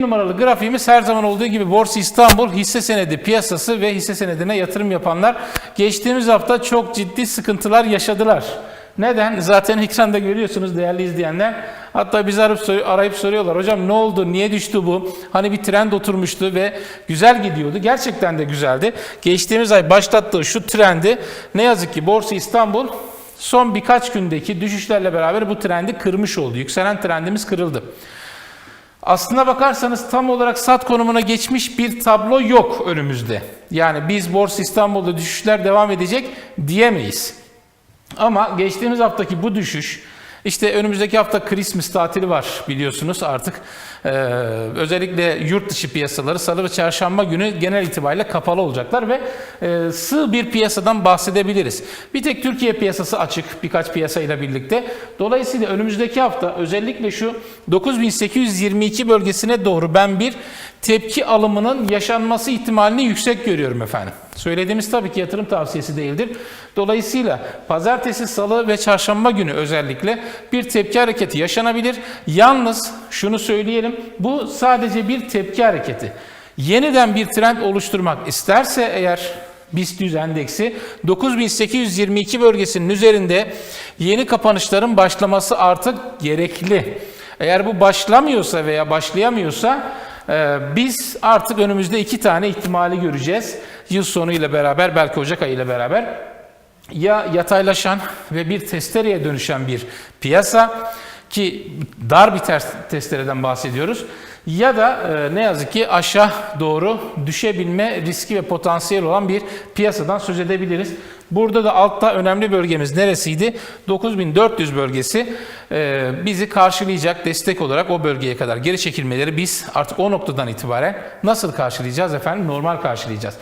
numaralı grafiğimiz her zaman olduğu gibi Borsa İstanbul hisse senedi piyasası ve hisse senedine yatırım yapanlar geçtiğimiz hafta çok ciddi sıkıntılar yaşadılar. Neden? Zaten ekranda görüyorsunuz değerli izleyenler. Hatta bizi arayıp, sor- arayıp soruyorlar. Hocam ne oldu? Niye düştü bu? Hani bir trend oturmuştu ve güzel gidiyordu. Gerçekten de güzeldi. Geçtiğimiz ay başlattığı şu trendi ne yazık ki Borsa İstanbul son birkaç gündeki düşüşlerle beraber bu trendi kırmış oldu. Yükselen trendimiz kırıldı. Aslına bakarsanız tam olarak sat konumuna geçmiş bir tablo yok önümüzde. Yani biz Borsa İstanbul'da düşüşler devam edecek diyemeyiz. Ama geçtiğimiz haftaki bu düşüş, işte önümüzdeki hafta Christmas tatili var biliyorsunuz artık. Ee, özellikle yurt dışı piyasaları salı ve çarşamba günü genel itibariyle kapalı olacaklar ve e, sığ bir piyasadan bahsedebiliriz. Bir tek Türkiye piyasası açık birkaç piyasayla birlikte. Dolayısıyla önümüzdeki hafta özellikle şu 9822 bölgesine doğru ben bir tepki alımının yaşanması ihtimalini yüksek görüyorum efendim. Söylediğimiz tabii ki yatırım tavsiyesi değildir. Dolayısıyla pazartesi, salı ve çarşamba günü özellikle bir tepki hareketi yaşanabilir. Yalnız şunu söyleyelim, bu sadece bir tepki hareketi. Yeniden bir trend oluşturmak isterse eğer BIST 100 endeksi 9822 bölgesinin üzerinde yeni kapanışların başlaması artık gerekli. Eğer bu başlamıyorsa veya başlayamıyorsa ee, biz artık önümüzde iki tane ihtimali göreceğiz. Yıl sonu ile beraber, belki Ocak ayı ile beraber. Ya yataylaşan ve bir testereye dönüşen bir piyasa ki dar bir ters, testereden bahsediyoruz. Ya da e, ne yazık ki aşağı doğru düşebilme riski ve potansiyel olan bir piyasadan söz edebiliriz. Burada da altta önemli bölgemiz neresiydi? 9400 bölgesi e, bizi karşılayacak destek olarak o bölgeye kadar geri çekilmeleri biz artık o noktadan itibaren nasıl karşılayacağız efendim? Normal karşılayacağız.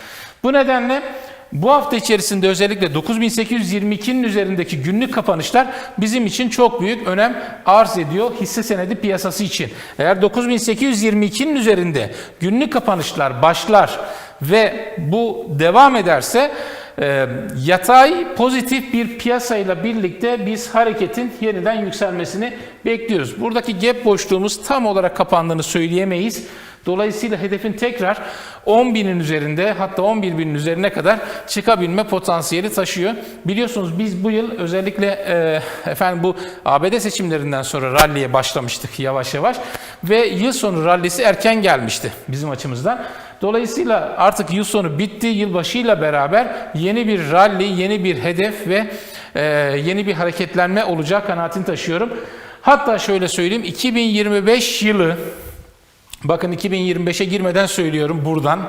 Bu nedenle bu hafta içerisinde özellikle 9822'nin üzerindeki günlük kapanışlar bizim için çok büyük önem arz ediyor hisse senedi piyasası için. Eğer 9822'nin üzerinde günlük kapanışlar başlar ve bu devam ederse e, yatay pozitif bir piyasayla birlikte biz hareketin yeniden yükselmesini bekliyoruz. Buradaki gap boşluğumuz tam olarak kapandığını söyleyemeyiz. Dolayısıyla hedefin tekrar 10 binin üzerinde hatta 11 binin üzerine kadar çıkabilme potansiyeli taşıyor. Biliyorsunuz biz bu yıl özellikle e, efendim bu ABD seçimlerinden sonra ralliye başlamıştık yavaş yavaş ve yıl sonu rallisi erken gelmişti bizim açımızdan. Dolayısıyla artık yıl sonu bitti, yılbaşıyla beraber yeni bir rally, yeni bir hedef ve e, yeni bir hareketlenme olacağı kanaatini taşıyorum. Hatta şöyle söyleyeyim 2025 yılı Bakın 2025'e girmeden söylüyorum buradan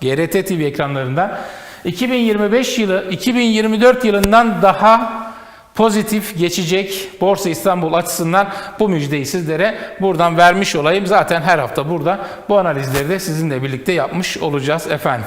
GRT TV ekranlarından. 2025 yılı 2024 yılından daha pozitif geçecek Borsa İstanbul açısından bu müjdeyi sizlere buradan vermiş olayım. Zaten her hafta burada bu analizleri de sizinle birlikte yapmış olacağız efendim.